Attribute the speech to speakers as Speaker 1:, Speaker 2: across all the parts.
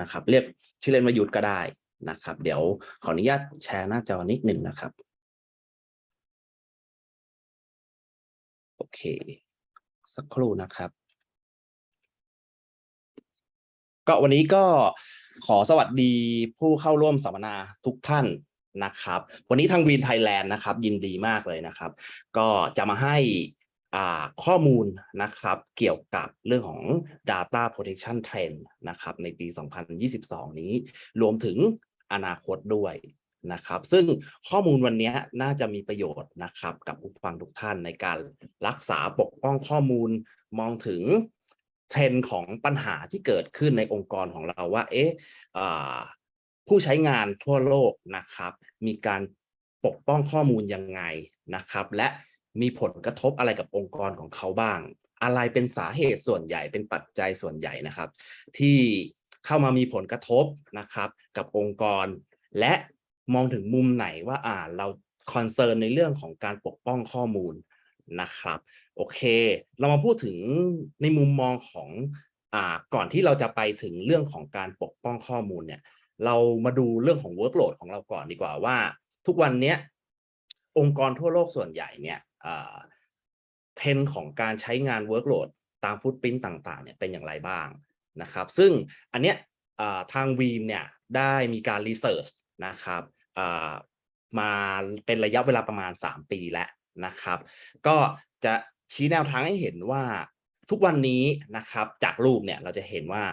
Speaker 1: นะครับ เรียกชื่อเล่นว่ายุทธก็ได้นะครับ เดี๋ยวขออนุญาตแชร์หน้าจอนิดหนึ่งนะครับ โอเค สักครู่นะครับ ก็วันนี้ก็ขอสวัสดีผู้เข้าร่วมสัมมนาทุกท่านนะครับ วันนี้ทางวีนไทยแลนด์นะครับ ยินดีมากเลยนะครับ ก็จะมาให้ ข้อมูลนะครับเกี่ยวกับเรื่องของ Data Protection Trend นะครับในปี 2022 นี้ รวมถึงอนาคตด้วยนะครับ ซึ่งข้อมูลวันนี้น่าจะมีประโยชน์นะครับกับผู้ฟังทุกท่านในการรักษาปกป้องข้อมูลมองถึงเทรนของปัญหาที่เกิดขึ้นในองค์กรของเราว่า เอ๊ะผู้ใช้งานทั่วโลกนะครับ มีการปกป้องข้อมูลยังไงนะครับ และ มีผลกระทบอะไรกับองค์กรของเขาบ้าง อะไรเป็นสาเหตุส่วนใหญ่เป็นปัจจัยส่วนใหญ่นะครับ ที่เข้ามามีผลกระทบนะครับ กับองค์กร และมองถึงมุมไหนว่าอ่าเราคอนเซิร์นในเรื่องของการปกป้องข้อมูลนะครับ โอเค เรามาพูดถึงในมุมมองของอ่าก่อนที่เราจะไปถึงเรื่องของการปกป้องข้อมูลเนี่ย เรามาดูเรื่องของ workload ของเราก่อนดีกว่าว่า ทุกวันเนี้ยองค์กรทั่วโลกส่วนใหญ่เนี่ย เทรนของการใช้งาน workload ตามฟุตปรินต่างๆเนี่ยเป็นอย่างไรบ้างนะครับซึ่งอันเนี้ยทางวีมเนี่ยได้มีการรีเสิร์ชนะครับมาเป็นระยะเวลาประมาณ 3 ปีแล้วนะครับ ก็จะชี้แนวทางให้เห็นว่าทุกวันนี้นะครับจากรูปเนี่ยเราจะเห็นว่า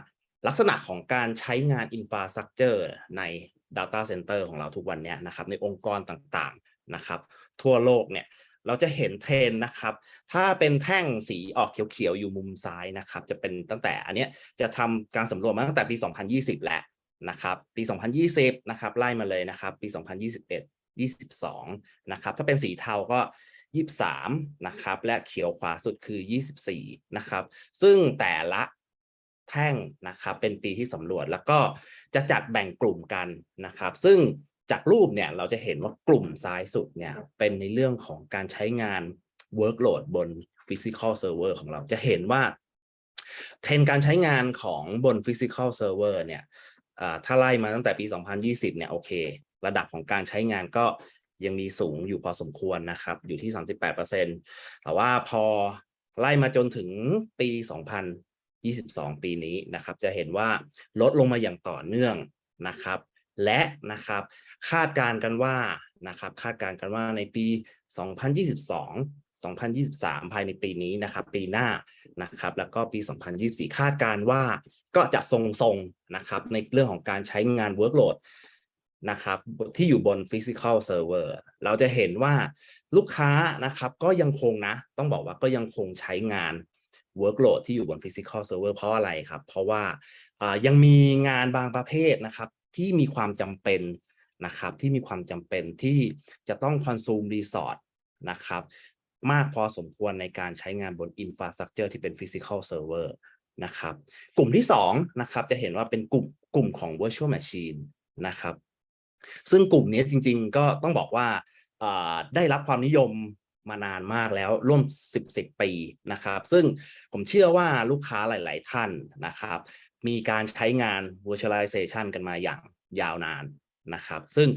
Speaker 1: ลักษณะของการใช้งาน infrastructure ใน data center ของเราทุกวันเนี้ยนะครับในองค์กรต่างๆนะครับ ทั่วโลกเนี่ย เราจะเห็นเทรนนะครับ ถ้าเป็นแท่งสีออกเขียวๆ อยู่มุมซ้ายนะครับ จะเป็นตั้งแต่อันเนี้ยจะทำการสำรวจมาตั้งแต่ปี 2020 แหล้วนะครับ ปี 2020 นะครับ ไล่มาเลยนะครับ ปี 2021 22 นะครับ ถ้าเป็นสีเทาก็ 23 นะครับ และเขียวขวาสุดคือ 24 นะครับ ซึ่งแต่ละแท่งนะครับ เป็นปีที่สำรวจแล้วก็จะจัดแบ่งกลุ่มกันนะครับ ซึ่ง จากรูปเนี่ยเราจะเห็นว่ากลุ่มซ้ายสุดเนี่ยเป็นในเรื่องของการใช้งาน workload บน physical server ของเราจะเห็นว่าเทรนด์การใช้งานของบน physical server เนี่ยถ้าไล่มาตั้งแต่ปี 2020 เนี่ยโอเค ระดับของการใช้งานก็ยังมีสูงอยู่พอสมควรนะครับ อยู่ที่ 38%แต่ว่าพอไล่มาจนถึงปี 2022 ปีนี้นะครับ จะเห็นว่าลดลงมาอย่างต่อเนื่องนะครับ และนะครับคาดการกันว่านะครับคาดการกันว่าในปี 2022 2023 ภายในปีนี้นะครับ ปีหน้านะครับ แล้วก็ปี 2024 คาดการว่าก็จะทรงๆนะครับในเรื่องของการใช้งาน workload นะครับที่อยู่บน physical server เราจะเห็นว่าลูกค้านะครับก็ยังคงนะ ต้องบอกว่าก็ยังคงใช้งาน workload ที่อยู่บน physical server เพราะอะไรครับ เพราะว่ายังมีงานบางประเภทนะครับ ที่มีความจำเป็นนะครับที่มีความจำเป็นที่จะต้อง consume resource นะครับมากพอสมควรในการใช้งานบน infrastructure ที่เป็น physical server นะครับกลุ่มที่2นะครับจะเห็นว่าเป็นกลุ่มกลุ่มของ virtual machine นะครับซึ่งกลุ่มนี้จริงๆ ก็ต้องบอกว่าได้รับความนิยมมานานมากแล้วร่วม 10 10 ปีนะครับ ซึ่งผมเชื่อว่าลูกค้าหลาย ๆ ท่านนะครับ มีการใช้งาน virtualization กันมาอย่างยาวนานนะครับ ซึ่ง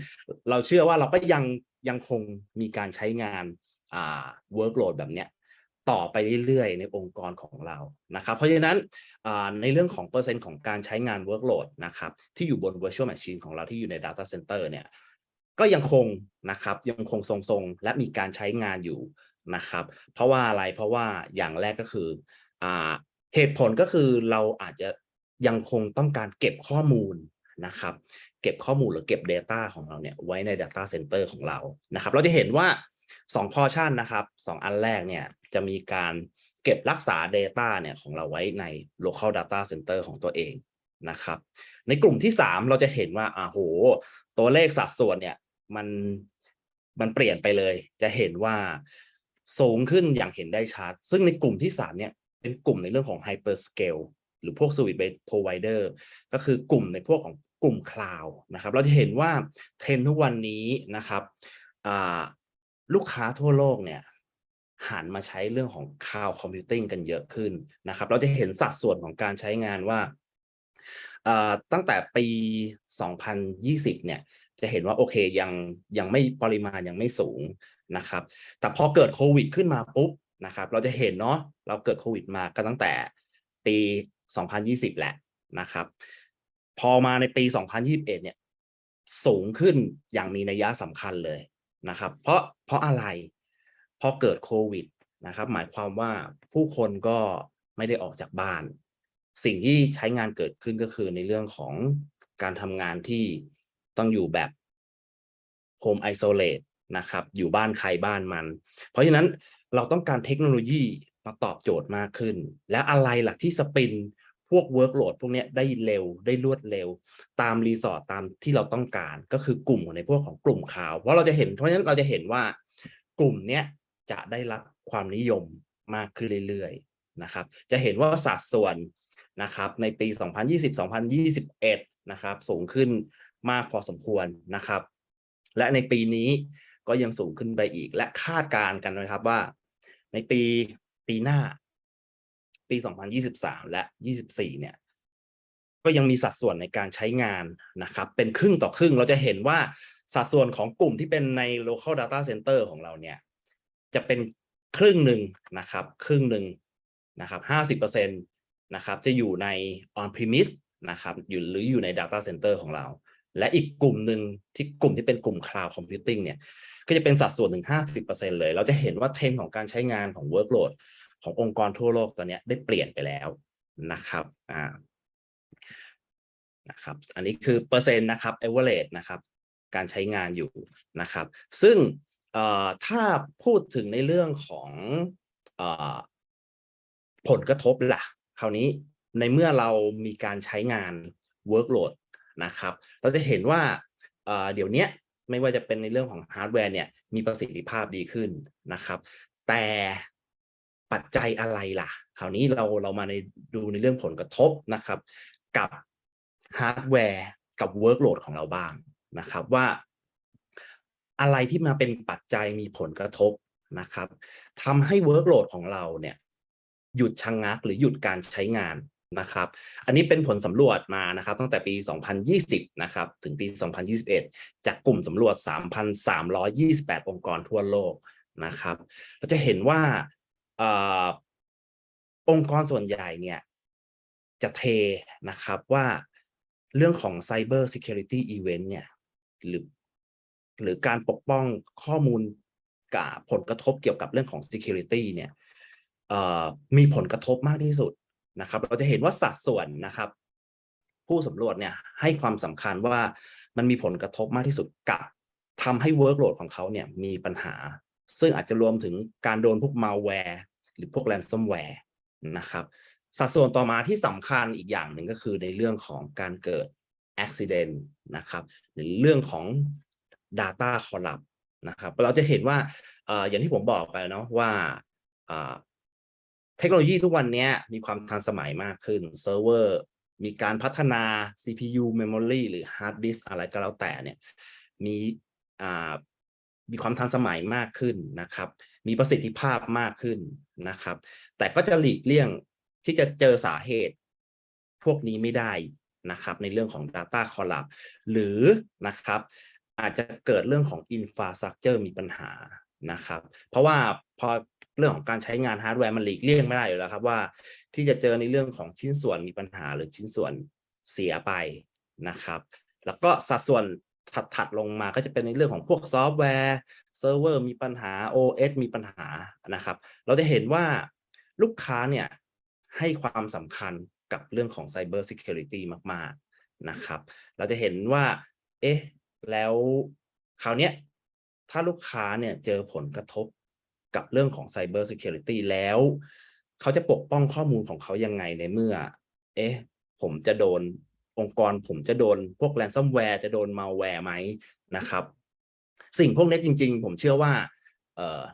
Speaker 1: เราเชื่อว่าเราก็ยังยังคงมีการใช้งานอ่า workload แบบเนี้ยต่อไปเรื่อยๆ ในองค์กรของเรานะครับ เพราะฉะนั้นในเรื่องของเปอร์เซ็นต์ของการใช้งาน workload นะครับที่อยู่บน virtual machine ของเราที่อยู่ใน data center เนี่ยก็ยังคงนะครับยังคงทรงๆ และมีการใช้งานอยู่นะครับ เพราะว่าอะไรเพราะว่าอย่างแรกก็คืออเหตุผลก็คือเราอาจจะ ยังคงต้องการเก็บข้อมูลนะครับ เก็บข้อมูลหรือเก็บ Data ของเราเนี่ยไว้ใน Data Center ของเรานะครับ เราจะเห็นว่า 2 portion นะครับ2อันแรกเนี่ยจะมีการเก็บรักษา Data เนี่ยของเราไว้ใน local data center ของตัวเองนะครับ ในกลุ่มที่ 3 เราจะเห็นว่าอ่าโห ตัวเลขสัดส่วนเนี่ยมันมันเปลี่ยนไปเลย จะเห็นว่าสูงขึ้นอย่างเห็นได้ชัด ซึ่งในกลุ่มที่ 3 เนี่ยเป็นกลุ่มในเรื่องของ hyperscale หรือพวก service provider ก็คือกลุ่มในพวกของกลุ่มคลาวนะครับ เราจะเห็นว่าเทรนทุกวันนี้นะครับลูกค้าทั่วโลกเนี่ยหันมาใช้เรื่องของ cloud computing กันเยอะขึ้นนะครับ เราจะเห็นสัดส่วนของการใช้งานว่าตั้งแต่ปี 2020 เนี่ย จะเห็นว่าโอเคยังยังไม่ปริมาณยังไม่สูงนะครับ แต่พอเกิดโควิดขึ้นมาปุ๊บนะครับ เราจะเห็นเนาะเราเกิดโควิดมาก็ตั้งแต่ปี 2020 แหละนะครับ พอมาในปี 2021 เนี่ยสูงขึ้นอย่างมีนัยยะสำคัญเลยนะครับ เพราะเพราะอะไรเพราะเกิดโควิดนะครับ หมายความว่าผู้คนก็ไม่ได้ออกจากบ้าน สิ่งที่ใช้งานเกิดขึ้นก็คือในเรื่องของการทำงานที่ต้องอยู่แบบ Home Isolate นะครับอยู่บ้านใครบ้านมัน เพราะฉะนั้นเราต้องการเทคโนโลยีมาตอบโจทย์มากขึ้น และอะไรหล่ะที่สปิน พวก workload พวกนี้ได้เร็วได้รวดเร็ว ตามรีสอร์ทตามที่เราต้องการ ก็คือกลุ่มในพวกของกลุ่มข่าว เพราะเราจะเห็นเพราะฉะนั้นเราจะเห็นว่ากลุ่มเนี้ยจะได้รับความนิยมมากขึ้นเรื่อยๆนะครับ จะเห็นว่าสัดส่วนนะครับในปี 2020-2021 นะครับสูงขึ้นมากพอสมควรนะครับ และในปีนี้ก็ยังสูงขึ้นไปอีก และคาดการณ์กันนะครับว่า ในปีปีหน้า ปี2023 และ 24 เนี่ย ก็ยังมีสัดส่วนในการใช้งานนะครับ เป็นครึ่งต่อครึ่งเราจะเห็นว่าสัดส่วนของกลุ่มที่เป็นใน local data center ของเราเนี่ย จะเป็นครึ่งหนึ่งนะครับ ครึ่งหนึ่งนะครับห้าสิบเปอร์เซ็นตนะครับ จะอยู่ใน on premise นะครับอยู่หรืออยู่ใน data center ของเรา และอีกกลุ่มหนึ่งที่กลุ่มที่เป็นกลุ่ม cloud computing เนี่ย ก็จะเป็นสัดส่วนถึงห้าสิบเปอร์เซ็นเลย เราจะเห็นว่าเทรนของการใช้งานของ workload ขององค์กรทั่วโลกตอนนี้ได้เปลี่ยนไปแล้วนะครับอ่านะครับอันนี้คือเปอร์เซ็นต์นะครับ average นะครับ การใช้งานอยู่นะครับ ซึ่งถ้าพูดถึงในเรื่องของอผลกระทบล่ะ คราวนี้ในเมื่อเรามีการใช้งาน workload นะครับ เราจะเห็นว่าเดี๋ยวนี้ไม่ว่าจะเป็นในเรื่องของฮาร์ดแวร์เนี่ยมีประสิทธิภาพดีขึ้นนะครับ แต่ ปัจจัยอะไรล่ะ คราวนี้เราเรามาในดูในเรื่องผลกระทบนะครับ กับฮาร์ดแวร์กับเวิร์กโหลดของเราบ้างนะครับว่า อะไรที่มาเป็นปัจจัยมีผลกระทบนะครับทำให้เวิร์กโหลดของเราเนี่ยหยุดชะงงักหรือหยุดการใช้งานนะครับ อันนี้เป็นผลสำรวจมานะครับ ตั้งแต่ปี 2020 นะครับ ถึงปี 2021 จากกลุ่มสำรวจ 3,328 องค์กรทั่วโลกนะครับ เราจะเห็นว่า องค์กรส่วนใหญ่เนี่ย จะเทนะครับว่าเรื่องของ Cyber Security Event เนี่ย หรือ หรือการปกป้องข้อมูลกับผลกระทบเกี่ยวกับเรื่องของ Security เนี่ยมีผลกระทบมากที่สุดนะครับ เราจะเห็นว่าสัดส่วนนะครับ ผู้สำรวจเนี่ยให้ความสำคัญว่ามันมีผลกระทบมากที่สุดกับทำให้ workload ของเขาเนี่ยมีปัญหา ซึ่งอาจจะรวมถึงการโดนพวก malware หรือพวก ransomware นะครับสัดส่วนต่อมาที่สำคัญอีกอย่างหนึ่งก็คือในเรื่องของการเกิด accident นะครับหรือเรื่องของ data collapse นะครับเราจะเห็นว่าอย่างที่ผมบอกไปเนาะว่าเทคโนโลยีทุกวันนี้มีความทันสมัยมากขึ้นเซิร์ฟเวอร์มีการพัฒนา CPU memory หรือ hard disk อะไรก็แล้วแต่เนี่ยมี มีความทันสมัยมากขึ้นนะครับ มีประสิทธิภาพมากขึ้นนะครับ แต่ก็จะหลีกเลี่ยงที่จะเจอสาเหตุ พวกนี้ไม่ได้นะครับ ในเรื่องของ Data Collapse หรือนะครับ อาจจะเกิดเรื่องของ Infrastructure มีปัญหานะครับ เพราะว่าพอเรื่องของการใช้งานฮาร์ดแวร์มันหลีกเลี่ยงไม่ได้อยู่แล้วครับว่า ที่จะเจอในเรื่องของชิ้นส่วนมีปัญหาหรือชิ้นส่วนเสียไปนะครับ แล้วก็สัดส่วน ถัดๆลงมาก็จะเป็นในเรื่องของพวกซอฟต์แวร์เซิร์ฟเวอร์มีปัญหา OS มีปัญหานะครับ เราจะเห็นว่าลูกค้าเนี่ยให้ความสำคัญกับเรื่องของ Cyber Security มาก ๆนะครับ เราจะเห็นว่า เอ๊ะ แล้วคราวนี้ถ้าลูกค้าเนี่ยเจอผลกระทบกับเรื่องของ Cyber Security แล้ว เขาจะปกป้องข้อมูลของเขายังไงในเมื่อ เอ๊ะ ผมจะโดน องค์กรผมจะโดนพวก ransomware จะโดน malware ไหมนะครับ สิ่งพวกนี้จริง ๆ ผมเชื่อว่า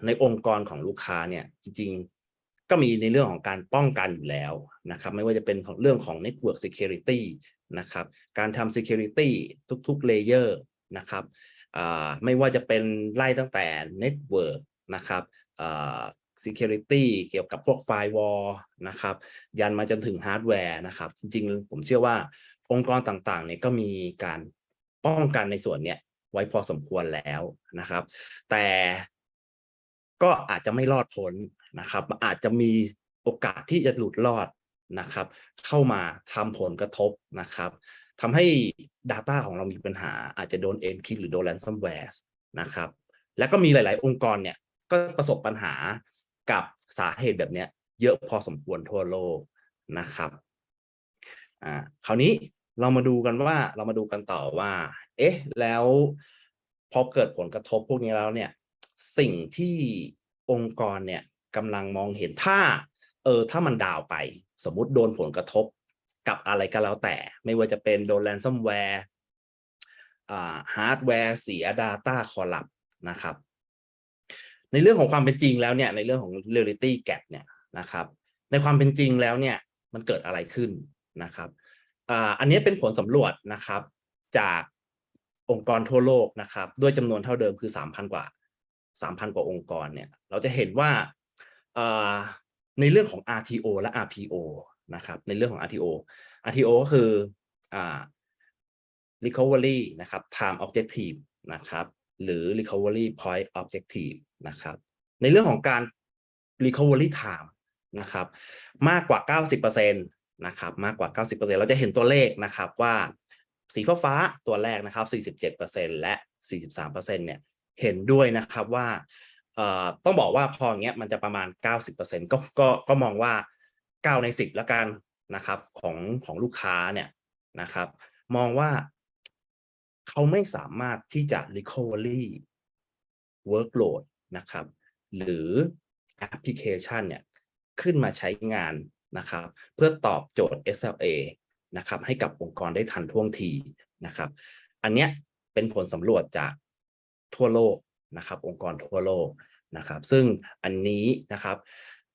Speaker 1: ในองค์กรของลูกค้าเนี่ยจริง ๆ ก็มีในเรื่องของการป้องกันอยู่แล้วนะครับ ไม่ว่าจะเป็นเรื่องของ network security นะครับ การทำ security ทุกๆ layer นะครับไม่ว่าจะเป็นไล่ตั้งแต่ network นะครับ security เกี่ยวกับพวก firewall นะครับ ยันมาจนถึงฮาร์ดแวร์นะครับ จริงๆ ผมเชื่อว่า องค์กรต่างๆเนี่ยก็มีการป้องกันในส่วนเนี้ยไว้พอสมควรแล้วนะครับ แต่ก็อาจจะไม่รอดพ้นนะครับ อาจจะมีโอกาสที่จะหลุดรอดนะครับ เข้ามาทำผลกระทบนะครับทำให้ Data ของเรามีปัญหา อาจจะโดน encrypt หรือโดน ransomware นะครับ แล้วก็มีหลาย ๆ องค์กรเนี่ยก็ประสบปัญหากับสาเหตุแบบเนี้ยเยอะพอสมควรทั่วโลกนะครับอ่าคราวนี้ เรามาดูกันว่าเรามาดูกันต่อว่า เอ๊ะ แล้วพอเกิดผลกระทบพวกนี้แล้วเนี่ย สิ่งที่องค์กรเนี่ยกำลังมองเห็นถ้า เออ ถ้ามันดาวไป สมมติโดนผลกระทบกับอะไรก็แล้วแต่ ไม่ว่าจะเป็นโดน ransomware อ่าฮาร์ดแวร์เสีย Data คอลับนะครับ ในเรื่องของความเป็นจริงแล้วเนี่ย ในเรื่องของ reality gap เนี่ยนะครับ ในความเป็นจริงแล้วเนี่ย มันเกิดอะไรขึ้นนะครับ อันนี้เป็นผลสำรวจนะครับ จากองค์กรทั่วโลกนะครับ ด้วยจำนวนเท่าเดิมคือ 3,000 กว่า 3,000 กว่าองค์กรเนี่ย เราจะเห็นว่าในเรื่องของ RTO และ RPO นะครับ ในเรื่องของ RTO RTO ก็คืออ recovery นะครับ time objective นะครับ หรือ recovery point objective นะครับ ในเรื่องของการ recovery time นะครับ มากกว่า 90%น นะครับมากกว่า 90%เราจะเห็นตัวเลขนะครับว่าสีฟ้าฟ้าตัวแรกนะครับ 47%และ 43%เนี่ยเห็นด้วยนะครับว่าต้องบอกว่าพออย่างเงี้ยมันจะประมาณ 90%ก็ก็ก็มองว่า 9 ใน 10 แล้วกันนะครับของของลูกค้าเนี่ยนะครับ มองว่าเขาไม่สามารถที่จะ recovery workload นะครับ หรือแอปพลิเคชันเนี่ยขึ้นมาใช้งาน นะครับ เพื่อตอบโจทย์ SLA นะครับให้กับองค์กรได้ทันท่วงทีนะครับ อันเนี้ยเป็นผลสำรวจจากทั่วโลกนะครับ องค์กรทั่วโลกนะครับ ซึ่งอันนี้นะครับ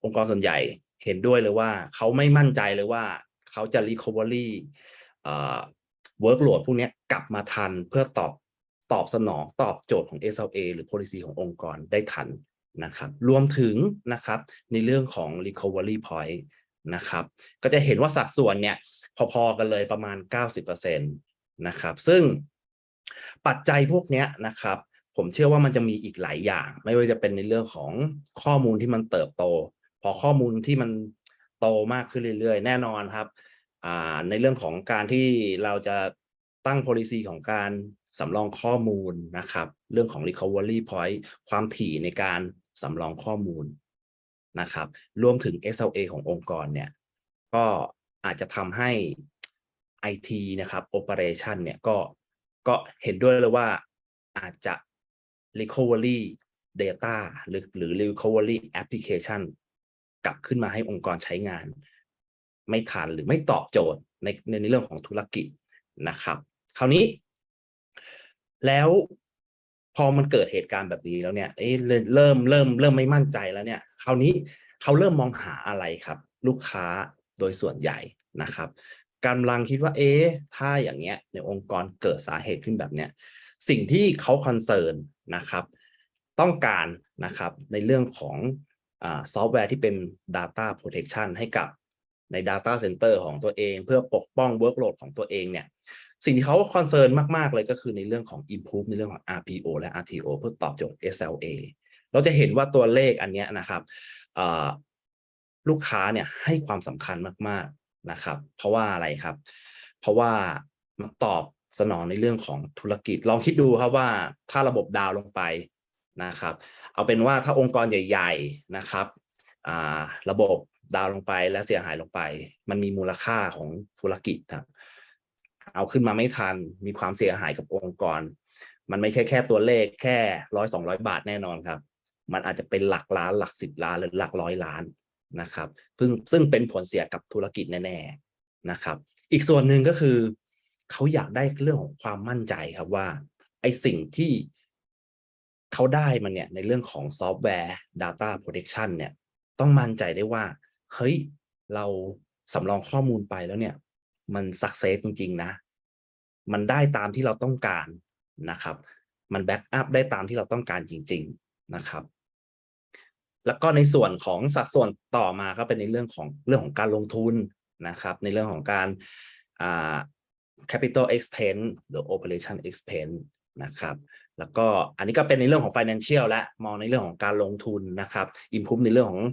Speaker 1: องค์กรส่วนใหญ่เห็นด้วยเลยว่าเขาไม่มั่นใจเลยว่าเขาจะ recovery เอ่อ workload พวกนี้กลับมาทันเพื่อตอบตอบสนองตอบโจทย์ของ SLA หรือ policy ขององค์กรได้ทันนะครับ รวมถึงนะครับในเรื่องของ recovery point นะครับ ก็จะเห็นว่าสัดส่วนเนี่ยพอๆกันเลยประมาณ 90%นะครับ ซึ่งปัจจัยพวกนี้นะครับ ผมเชื่อว่ามันจะมีอีกหลายอย่าง ไม่ว่าจะเป็นในเรื่องของข้อมูลที่มันเติบโต พอข้อมูลที่มันโตมากขึ้นเรื่อยๆ แน่นอนครับในเรื่องของการที่เราจะตั้ง policy ของการสำรองข้อมูลนะครับ เรื่องของ recovery point ความถี่ในการสำรองข้อมูล นะครับรวมถึง SLA ขององค์กรเนี่ยก็อาจจะทำให้ IT นะครับ operation เนี่ยก็ก็เห็นด้วยเลยว่าอาจจะ recovery data หรือหรือ recovery application กลับขึ้นมาให้องค์กรใช้งาน ไม่ทันหรือไม่ตอบโจทย์ในในในเรื่องของธุรกิจนะครับ คราวนี้ แล้ว พอมันเกิดเหตุการณ์แบบนี้แล้วเนี่ยเอ๊เริ่มเริ่มเริ่มไม่มั่นใจแล้วเนี่ย คราวนี้เขาเริ่มมองหาอะไรครับ ลูกค้าโดยส่วนใหญ่นะครับกำลังคิดว่าเอ๊ะถ้าอย่างเงี้ยในองค์กรเกิดสาเหตุขึ้นแบบเนี้ยสิ่งที่เขาคอนเซิร์นนะครับ ต้องการนะครับในเรื่องของอซอฟต์แวร์ที่เป็น Data Protection ให้กับใน Data Center ของตัวเอง เพื่อปกป้อง Workload ของตัวเองเนี่ย สิ่งที่เขาคอนเซิร์นมาก ๆ เลยก็คือในเรื่องของ improve ในเรื่องของ RPO และ RTO เพื่อตอบโจทย์ SLA เราจะเห็นว่าตัวเลขอันนี้นะครับลูกค้าเนี่ยให้ความสำคัญมาก ๆนะครับ เพราะว่าอะไรครับ เพราะว่ามันตอบสนองในเรื่องของธุรกิจ ลองคิดดูครับว่าถ้าระบบดาวลงไปนะครับ เอาเป็นว่าถ้าองค์กรใหญ่ ๆนะครับระบบดาวลงไปและเสียหายลงไป มันมีมูลค่าของธุรกิจครับ เอาขึ้นมาไม่ทัน มีความเสียหายกับองค์กร มันไม่ใช่แค่ตัวเลขแค่ร้อยสองร้อยบาทแน่นอนครับ มันอาจจะเป็นหลักล้านหลักสิบล้านหรือหลักร้อยล้านนะครับซึ่งซึ่งเป็นผลเสียกับธุรกิจแน่ๆนะครับ อีกส่วนหนึ่งก็คือ เขาอยากได้เรื่องของความมั่นใจครับว่าไอสิ่งที่เขาได้มันเนี่ยในเรื่องของซอฟต์แวร์ Data Protection เนี่ยต้องมั่นใจได้ว่า เฮ้ย เราสำรองข้อมูลไปแล้วเนี่ย มันสักเซสจริง ๆ นะ มันได้ตามที่เราต้องการนะครับ มันแบ็กอัพได้ตามที่เราต้องการจริง ๆนะครับ แล้วก็ในส่วนของสัดส่วนต่อมาก็เป็นในเรื่องของเรื่องของการลงทุนนะครับ ในเรื่องของการ capital expense หรือ operation expense นะครับแล้วก็อันนี้ก็เป็นในเรื่องของ financial และมองในเรื่องของการลงทุนนะครับ improve ในเรื่องของ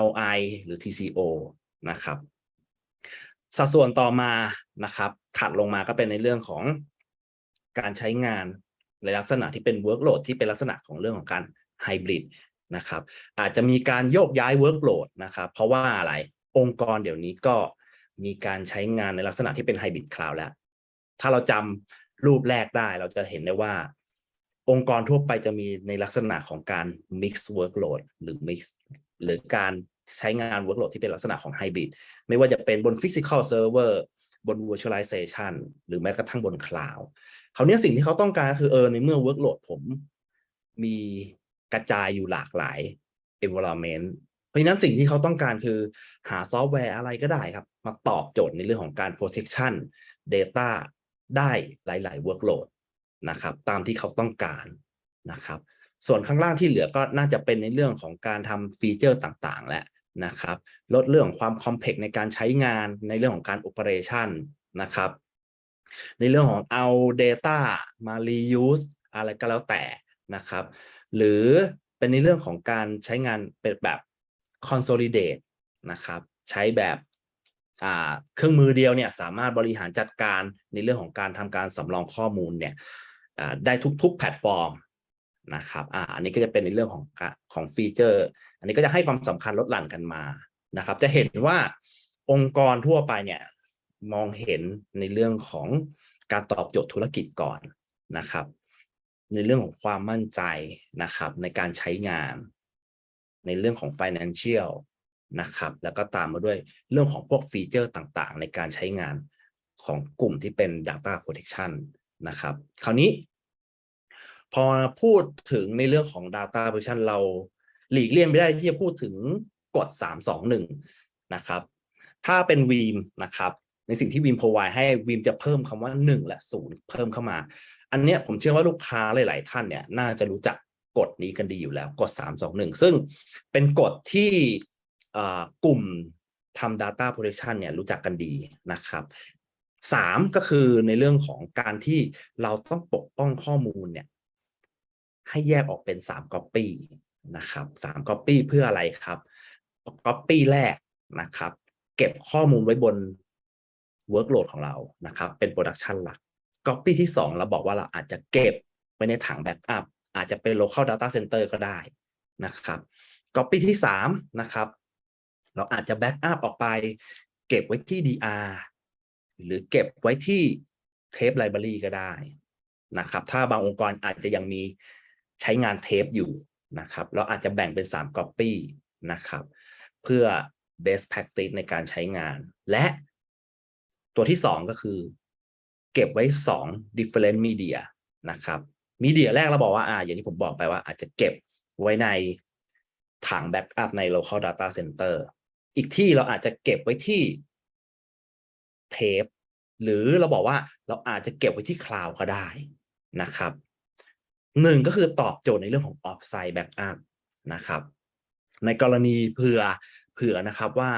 Speaker 1: ROI หรือ TCO นะครับ สัดส่วนต่อมานะครับถัดลงมาก็เป็นในเรื่องของการใช้งานในลักษณะที่เป็น workload ที่เป็นลักษณะของเรื่องของการ hybrid นะครับ อาจจะมีการโยกย้าย workload นะครับเพราะว่าอะไรองค์กรเดี๋ยวนี้ก็มีการใช้งานในลักษณะที่เป็น hybrid cloud แล้ว ถ้าเราจำรูปแรกได้เราจะเห็นได้ว่า องค์กรทั่วไปจะมีในลักษณะของการ mix workload หรือ mix หรือการ ใช้งาน workload ที่เป็นลักษณะของ hybrid ไม่ว่าจะเป็นบน physical server บน virtualization หรือแม้กระทั่งบน cloud คราวนี้สิ่งที่เขาต้องการคือเออในเมื่อ workload ผมมีกระจายอยู่หลากหลาย environment เพราะฉะนั้นสิ่งที่เขาต้องการคือหาซอฟต์แวร์อะไรก็ได้ครับ มาตอบโจทย์ในเรื่องของการ protection data ได้หลาย ๆ workload นะครับ ตามที่เขาต้องการนะครับ ส่วนข้างล่างที่เหลือก็น่าจะเป็นในเรื่องของการทำฟีเจอร์ต่าง ๆแหละ นะครับลดเรื่องของความคอมเพล็กในการใช้งานในเรื่องของการโอ e r a t i o n นนะครับในเรื่องของเอา Data มา reuse อะไรก็แล้วแต่นะครับ หรือเป็นในเรื่องของการใช้งานเป็นแบบ consolidate นะครับใช้แบบเครื่องมือเดียวเนี่ยสามารถบริหารจัดการในเรื่องของการทำการสำรองข้อมูลเนี่ยได้ทุกๆแพลตฟอร์ม นะครับอ่าอันนี้ก็จะเป็นในเรื่องของของฟีเจอร์ อันนี้ก็จะให้ความสำคัญลดหลั่นกันมานะครับ จะเห็นว่าองค์กรทั่วไปเนี่ยมองเห็นในเรื่องของการตอบโจทย์ธุรกิจก่อนนะครับ ในเรื่องของความมั่นใจนะครับในการใช้งาน ในเรื่องของ financial นะครับ แล้วก็ตามมาด้วยเรื่องของพวกฟีเจอร์ต่างๆ ในการใช้งานของกลุ่มที่เป็น data protection นะครับ คราวนี้ พอพูดถึงในเรื่องของ data protection เราหลีกเลี่ยงไม่ได้ที่จะพูดถึงกฎ 321 นะครับ ถ้าเป็นวีมนะครับ ในสิ่งที่วีม provide ให้วีมจะเพิ่มคำว่า 1 และ 0 เพิ่มเข้ามา อันเนี้ยผมเชื่อว่าลูกค้าหลาย ๆ ท่านเนี่ยน่าจะรู้จักกฎนี้กันดีอยู่แล้วกฎ 321 ซึ่งเป็นกฎที่กลุ่มทำ data protection เนี่ยรู้จักกันดีนะครับสามก็คือในเรื่องของการที่เราต้องปกป้องข้อมูลเนี่ย ให้แยกออกเป็นสาม copy นะครับสาม copy เพื่ออะไรครับ copy แรกนะครับ เก็บข้อมูลไว้บน workload ของเรานะครับ เป็น production หลัก copy ที่สองเราบอกว่าเราอาจจะเก็บไว้ในถัง backup อาจจะเป็น local data center ก็ได้นะครับ copy ที่สามนะครับเราอาจจะ backup ออกไป เก็บไว้ที่ DR หรือเก็บไว้ที่เทปไลบรารีก็ได้นะครับ ถ้าบางองค์กรอาจจะยังมี ใช้งานเทปอยู่นะครับ เราอาจจะแบ่งเป็น 3 Copy นะครับ เพื่อ best practice ในการใช้งาน และตัวที่ 2 ก็คือ เก็บไว้ 2 different media นะครับมีเดียแรกเราบอกว่าอ่าอย่างที่ผมบอกไปว่าอาจจะเก็บไว้ในถังแบ็กอัพใน local data center อีกที่เราอาจจะเก็บไว้ที่เทปหรือเราบอกว่าเราอาจจะเก็บไว้ที่คลาวก็ได้นะครับ หนึ่งก็คือตอบโจทย์ในเรื่องของ offsite backup นะครับ ในกรณีเผื่อเผื่อนะครับว่า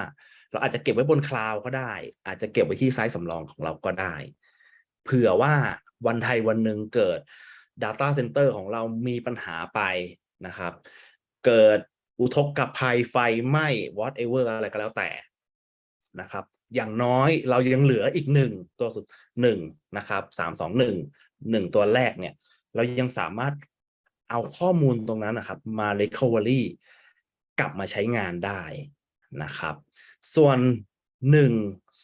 Speaker 1: เราอาจจะเก็บไว้บนคลาวก็ได้ อาจจะเก็บไว้ที่ไซต์สำรองของเราก็ได้ เผื่อว่าวันไทยวันหนึ่งเกิด Data Center ของเรามีปัญหาไปนะครับ เกิดอุทกภัยไฟไหม้ whatever อะไรก็แล้วแต่นะครับ อย่างน้อยเรายังเหลืออีกหนึ่งตัวสุดหนึ่งนะครับสามสองหนึ่งหนึ่งตัวแรกเนี่ย เรายังสามารถเอาข้อมูลตรงนั้นนะครับ มา recovery กลับมาใช้งานได้นะครับ ส่วนหนึ่ง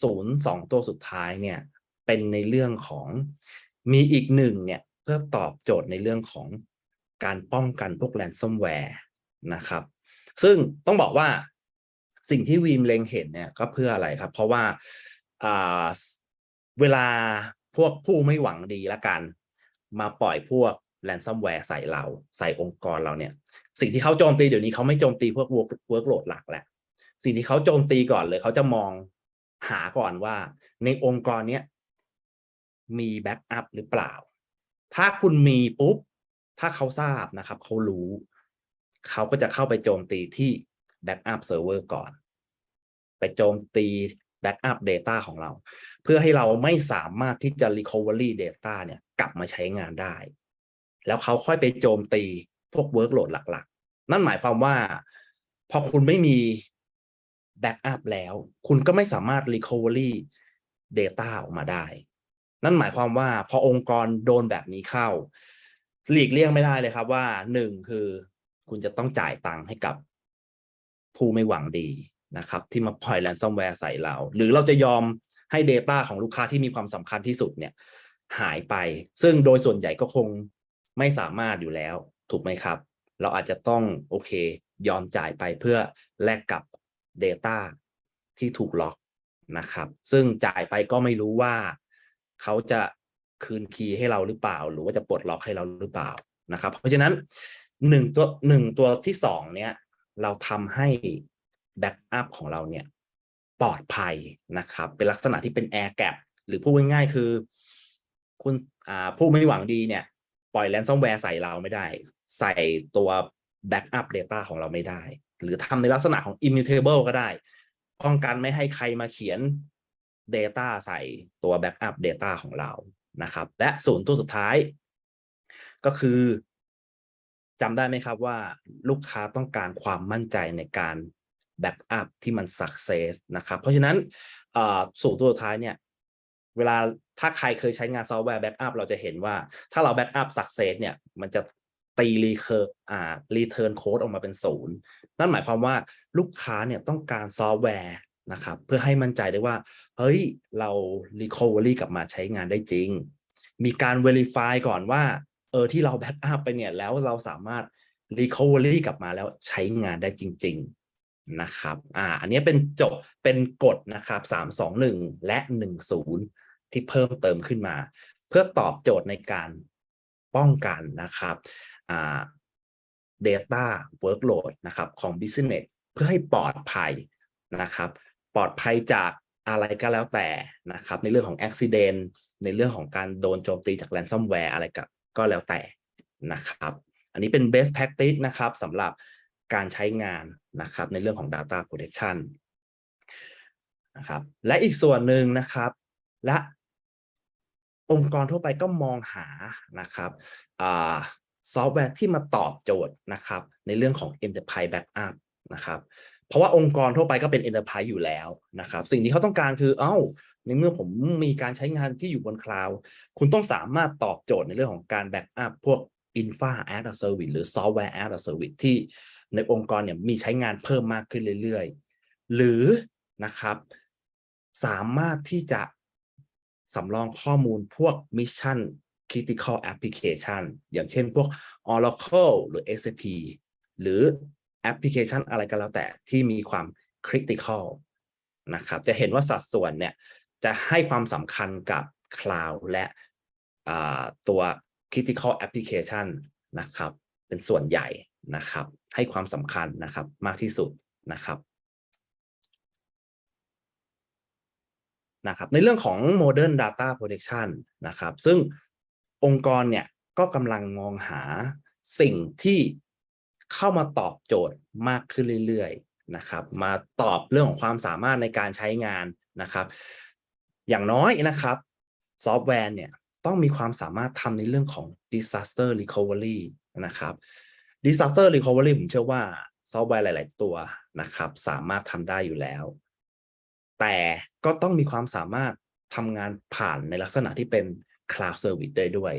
Speaker 1: ศูนย์สองตัวสุดท้ายเนี่ย เป็นในเรื่องของมีอีกหนึ่งเนี่ย เพื่อตอบโจทย์ในเรื่องของการป้องกันพวกแ a นซัมแวร์นะครับ ซึ่งต้องบอกว่าสิ่งที่วีมเล็งเห็นเนี่ยก็เพื่ออะไรครับ เพราะว่าเวลาพวกผู้ไม่หวังดีละกัน มาปล่อยพวกแ a นซัมแวร์ใส่เรา ใส่องค์กรเราเนี่ย สิ่งที่เขาโจมตีเดี๋ยวนี้เขาไม่โจมตีพวกเวิร์กโหลดหลักแหละ สิ่งที่เขาโจมตีก่อนเลยเขาจะมองหาก่อนว่า ในองค์กรเนี้ยมีแบ็กอัพหรือเปล่า ถ้าคุณมีปุ๊บ ถ้าเขาทราบนะครับ เขารู้ เขาก็จะเข้าไปโจมตีที่แบ็กอัพเซิร์ฟเวอร์ก่อน ไปโจมตี แ backup data ของเรา เพื่อให้เราไม่สามารถที่จะ recovery data เนี่ยกลับมาใช้งานได้ แล้วเขาค่อยไปโจมตีพวก workload หลักๆ นั่นหมายความว่า พอคุณไม่มี backup แล้ว คุณก็ไม่สามารถ recovery data ออกมาได้ นั่นหมายความว่าพอองค์กรโดนแบบนี้เข้า หลีกเลี่ยงไม่ได้เลยครับว่าหนึ่งคือคุณจะต้องจ่ายตังค์ให้กับผู้ไม่หวังดี นะครับที่มาปล่อยแรนซอมแวร์ใส่เรา หรือเราจะยอมให้ Data ของลูกค้าที่มีความสำคัญที่สุดเนี่ยหายไป ซึ่งโดยส่วนใหญ่ก็คงไม่สามารถอยู่แล้ว ถูกไหมครับ เราอาจจะต้องโอเค ยอมจ่ายไปเพื่อแลกกับ Data ที่ถูกล็อกนะครับ ซึ่งจ่ายไปก็ไม่รู้ว่า เขาจะคืนคีย์ให้เราหรือเปล่า หรือว่าจะปลดล็อกให้เราหรือเปล่านะครับ เพราะฉะนั้นหนึ่งตัวหนึ่งตัวที่สองเนี้ยเราทำให้ แบ็กอัพของเราเนี่ยปลอดภัยนะครับ เป็นลักษณะที่เป็นแอร์แก p หรือพูดง่ายๆคือ คุณอาผู้ไม่หวังดีเนี่ย ปล่อยแรนซอมแวร์ใส่เราไม่ได้ ใส่ตัวแบ็กอัพ Data ของเราไม่ได้ หรือทำในลักษณะของ immutable ก็ได้ ป้องกันไม่ให้ใครมาเขียน Data ใส่ตัว Backup Data ของเรานะครับ และศูนย์ตัวสุดท้าย ก็คือจำได้ไหมครับว่าลูกค้าต้องการความมั่นใจในการ Backup ที่มัน Success นะครับ เพราะฉะนั้นสูตรตัวท้ายเนี่ยเวลาถ้าใครเคยใช้งานซอฟต์แวร์ Backup เราจะเห็นว่าถ้าเรา Backup Success เนี่ยมันจะตีรีเคอร์อ่า return code ออกมาเป็นศูนย์นั่นหมายความว่าลูกค้าเนี่ยต้องการซอฟต์แวร์นะครับเพื่อให้มั่นใจได้ว่า เฮ้ย เรา recovery กลับมาใช้งานได้จริง มีการ verify ก่อนว่า เออที่เรา backup ไปเนี่ยแล้วเราสามารถ recovery กลับมาแล้วใช้งานได้จริง นะครับอ่าอันนี้เป็นจบเป็นกฎนะครับ3 2 1 และ 10 ที่เพิ่มเติมขึ้นมา เพื่อตอบโจทย์ในการป้องกันนะครับอ่า data workload นะครับของ business เพื่อให้ปลอดภัยนะครับ ปลอดภัยจากอะไรก็แล้วแต่นะครับ ในเรื่องของ accident ในเรื่องของการโดนโจมตีจาก ransomware อะไรก็ก็แล้วแต่นะครับ อันนี้เป็น best practice นะครับสำหรับการใช้งาน นะครับในเรื่องของ data protection นะครับและอีกส่วนหนึ่งนะครับ และองค์กรทั่วไปก็มองหานะครับซอฟต์แวร์ที่มาตอบโจทย์นะครับ ในเรื่องของ enterprise backup นะครับ เพราะว่าองค์กรทั่วไปก็เป็น enterprise อยู่แล้วนะครับ สิ่งที่เขาต้องการคือ เอ้า ในเมื่อผมมีการใช้งานที่อยู่บนคลาวด์คุณต้องสามารถตอบโจทย์ในเรื่องของการ backup พวก infra as a service หรือ software as a service ที่ ในองค์กรเนี่ยมีใช้งานเพิ่มมากขึ้นเรื่อยๆ หรือนะครับสามารถที่จะสำรองข้อมูลพวก mission critical application อย่างเช่นพวก Oracle หรือ SAP หรือแอปพลิเคชันอะไรก็แล้วแต่ที่มีความ critical นะครับ จะเห็นว่าสัดส่วนเนี่ยจะให้ความสำคัญกับ cloud และตัว critical application นะครับ เป็นส่วนใหญ่ นะครับ ให้ความสำคัญนะครับมากที่สุดนะครับนะครับในเรื่องของ modern data protection นะครับ ซึ่งองค์กรเนี่ยก็กำลังมองหาสิ่งที่เข้ามาตอบโจทย์มากขึ้นเรื่อยๆนะครับ มาตอบเรื่องของความสามารถในการใช้งานนะครับ อย่างน้อยนะครับซอฟต์แวร์เนี่ยต้องมีความสามารถทำในเรื่องของ disaster recovery นะครับ disaster recovery ผมเชื่อว่าซอฟต์แวร์หลาย ๆ ตัวนะครับ สามารถทำได้อยู่แล้ว แต่ก็ต้องมีความสามารถทำงานผ่านในลักษณะที่เป็น cloud service ได้ด้วย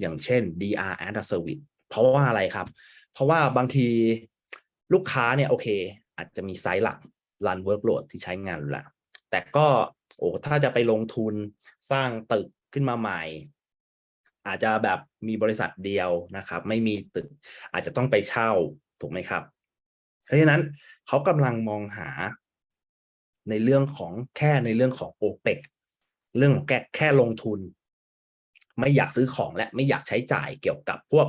Speaker 1: อย่างเช่น DR as a service เพราะว่าอะไรครับ เพราะว่าบางทีลูกค้าเนี่ยโอเค อาจจะมีไซต์หลัก run workload ที่ใช้งานอยู่แล้วแต่ก็โอ้ถ้าจะไปลงทุนสร้างตึกขึ้นมาใหม่ อาจจะแบบมีบริษัทเดียวนะครับ ไม่มีตึก อาจจะต้องไปเช่าถูกไหมครับ เพราะฉะนั้นเขากำลังมองหาในเรื่องของแค่ในเรื่องของ o p e ปกเรื่องของแค่แค่ลงทุน ไม่อยากซื้อของและไม่อยากใช้จ่ายเกี่ยวกับพวก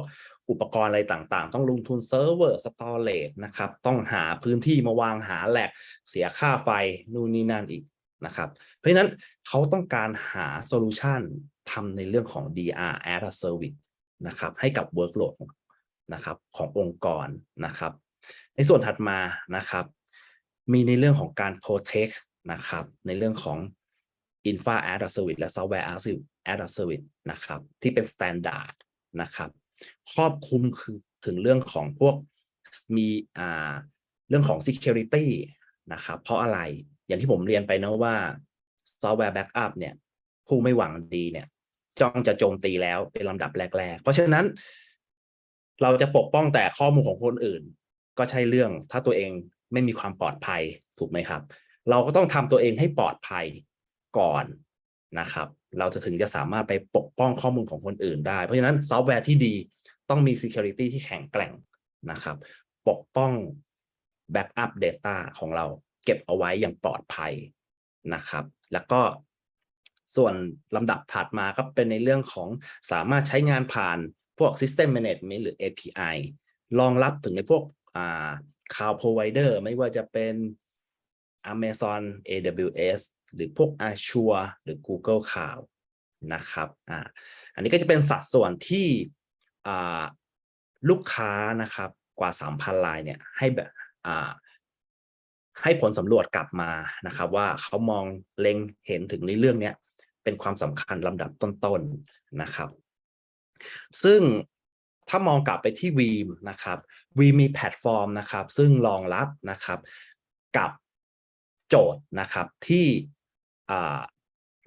Speaker 1: อุปกรณ์อะไรต่างๆ ต้องลงทุนเซิร์ฟเวอร์สตอเรจนะครับ ต้องหาพื้นที่มาวางหาแหลกเสียค่าไฟนู่นนี่นั่นอีกนะครับ เพราะฉะนั้นเขาต้องการหาโซลูชัน ทำในเรื่องของ DR as a service นะครับให้กับ workload นะครับขององค์กรนะครับ ในส่วนถัดมานะครับ มีในเรื่องของการ protect นะครับในเรื่องของ Infra as a Service และ Software as a Service นะครับที่เป็น Standard นะครับครอบคลุมคือถึงเรื่องของพวกมีอ่าเรื่องของ Security นะครับเพราะอะไรอย่างที่ผมเรียนไปนะว่า Software Backup เนี่ยผู้ไม่หวังดีเนี่ย จ้องจะโจมตีแล้วเป็นลำดับแรก ๆ เพราะฉะนั้น เราจะปกป้องแต่ข้อมูลของคนอื่น ก็ใช่เรื่องถ้าตัวเองไม่มีความปลอดภัยถูกไหมครับ เราก็ต้องทำตัวเองให้ปลอดภัยก่อนนะครับ เราจะถึงจะสามารถไปปกป้องข้อมูลของคนอื่นได้ เพราะฉะนั้นซอฟต์แวร์ที่ดีต้องมี Security ที่แข็งแกร่งนะครับ ปกป้อง Backup Data ของเราเก็บเอาไว้อย่างปลอดภัยนะครับ แล้วก็ ส่วนลำดับถัดมาก็เป็นในเรื่องของสามารถใช้งานผ่านพวก System Management หรือ API รองรับถึงในพวกอ่า Cloud Provider ไม่ว่าจะเป็น Amazon AWS หรือพวก Azure หรือ Google Cloud นะครับอ่าอันนี้ก็จะเป็นสัดส่วนที่อ่าลูกค้านะครับกว่า 3,000รายเนี่ยให้แบบอ่าให้ผลสำรวจกลับมานะครับ ว่าเขามองเล็งเห็นถึงในเรื่องเนี้ย เป็นความสำคัญลำดับต้นๆนะครับ ซึ่งถ้ามองกลับไปที่ Veeam นะครับ Veeam มีแพลตฟอร์มนะครับ ซึ่งรองรับนะครับกับโจทย์นะครับที่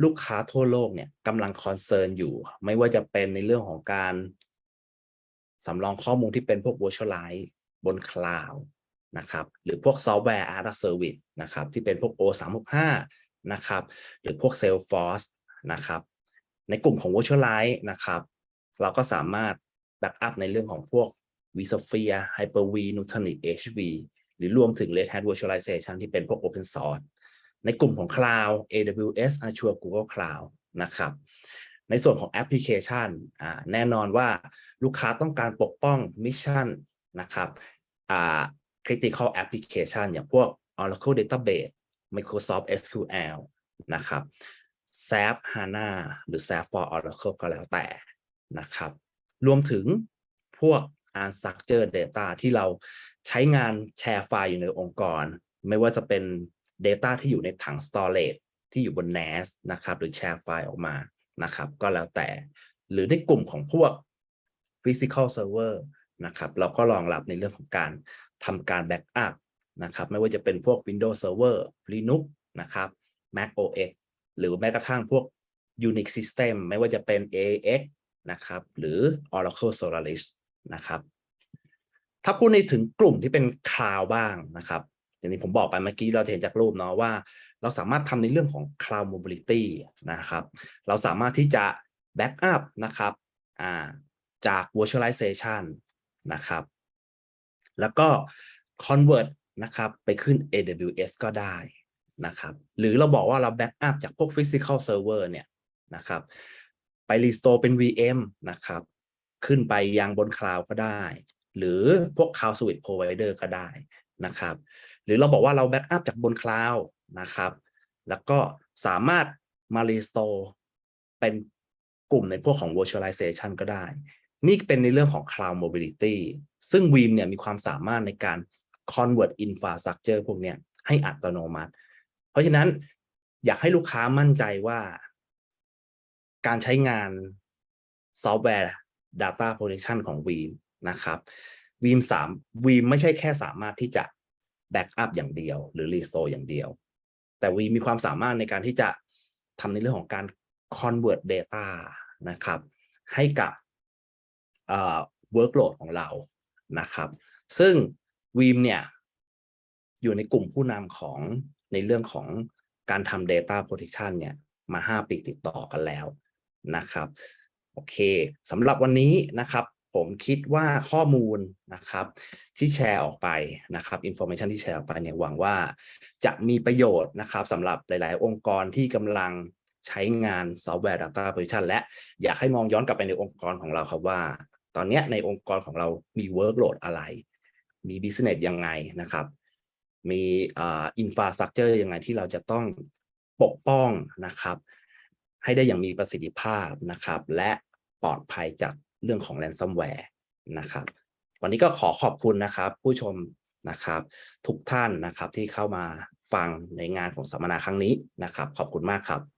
Speaker 1: ลูกค้าทั่วโลกเนี่ยกำลังคอนเซิร์นอยู่ ไม่ว่าจะเป็นในเรื่องของการสำรองข้อมูลที่เป็นพวก Virtualize บนคลาวด์นะครับหรือพวกซอฟต์แวร์ as a Service นะครับที่เป็นพวก O365 นะครับหรือพวก Salesforce นะครับ ในกลุ่มของ Virtualize นะครับ เราก็สามารถแบ็กอัพในเรื่องของพวก vSphere Hyper-V Nutanix HV หรือรวมถึง Red Hat Virtualization ที่เป็นพวก Open Source ในกลุ่มของ Cloud AWS Azure Google Cloud นะครับ ในส่วนของแอปพลิเคชันแน่นอนว่าลูกค้าต้องการปกป้องมิชชั่นนะครับ critical application อย่างพวก Oracle Database Microsoft SQL นะครับ SAP HANA หรือ SAP for Oracle ก็แล้วแต่นะครับ รวมถึงพวก unstructured data ที่เราใช้งานแชร์ไฟล์อยู่ในองค์กร ไม่ว่าจะเป็น data ที่อยู่ในถัง storage ที่อยู่บน NAS นะครับ หรือแชร์ไฟล์ออกมานะครับ ก็แล้วแต่ หรือในกลุ่มของพวก physical server นะครับ เราก็รองรับในเรื่องของการทำการ backup นะครับ ไม่ว่าจะเป็นพวก Windows Server Linux นะครับ Mac OS หรือแม้กระทั่งพวก Unix System ไม่ว่าจะเป็น AX นะครับ หรือ Oracle Solaris นะครับ ถ้าพูดในถึงกลุ่มที่เป็นคลาวบ้างนะครับ อย่างที่ผมบอกไปเมื่อกี้เราเห็นจากรูปเนาะว่า เราสามารถทำในเรื่องของ Cloud Mobility นะครับ เราสามารถที่จะ Backup นะครับาจาก Virtualization นะครับ แล้วก็ Convert นะครับ ไปขึ้น AWS ก็ได้ นะครับ หรือเราบอกว่าเรา Backup จากพวก Physical Server เนี่ยนะครับ ไป Restore เป็น VM นะครับ ขึ้นไปยังบนคลาวก็ได้ หรือพวก Cloud Service Provider ก็ได้นะครับ หรือเราบอกว่าเรา Backup จากบนคลาวนะครับ แล้วก็สามารถมา Restore เป็นกลุ่มในพวกของ Virtualization ก็ได้ นี่เป็นในเรื่องของ Cloud Mobility ซึ่ง Veeam เนี่ยมีความสามารถในการ Convert Infrastructure พวกเนี้ยให้อัตโนมัติ เพราะฉะนั้นอยากให้ลูกค้ามั่นใจว่า การใช้งานซอฟต์แวร์ Data Protection ของ Veeam นะครับ Veeam 3 Veeam ไม่ใช่แค่สามารถที่จะ Backup อย่างเดียว หรือ Restore อย่างเดียว แต่ Veeam มีความสามารถในการที่จะทำในเรื่องของการ Convert Data นะครับ ให้กับ workload ของเรานะครับ ซึ่ง Veeam เนี่ยอยู่ในกลุ่มผู้นำของ ในเรื่องของการทำ Data Protection เนี่ยมา 5 ปีติดต่อกันแล้วนะครับโอเคสำหรับวันนี้นะครับผมคิดว่าข้อมูลนะครับที่แชร์ออกไปนะครับอินโฟเมชันที่แชร์ออกไปเนี่ยหวังว่าจะมีประโยชน์นะครับสำหรับหลาย ๆ องค์กรที่กำลังใช้งานซอฟต์แวร์ Data Protection และอยากให้มองย้อนกลับไปในองค์กรของเราครับว่า ตอนนี้ในองค์กรของเรามี workload อะไร มี business ยังไงนะครับ มีอ่า infrastructure ยังไงที่เราจะต้องปกป้องนะครับ ให้ได้อย่างมีประสิทธิภาพนะครับ และปลอดภัยจากเรื่องของแลนซัมแวร์นะครับ วันนี้ก็ขอขอบคุณนะครับ ผู้ชมนะครับ ทุกท่านนะครับที่เข้ามาฟังในงานของสัมมนาครั้งนี้นะครับ ขอบคุณมากครับ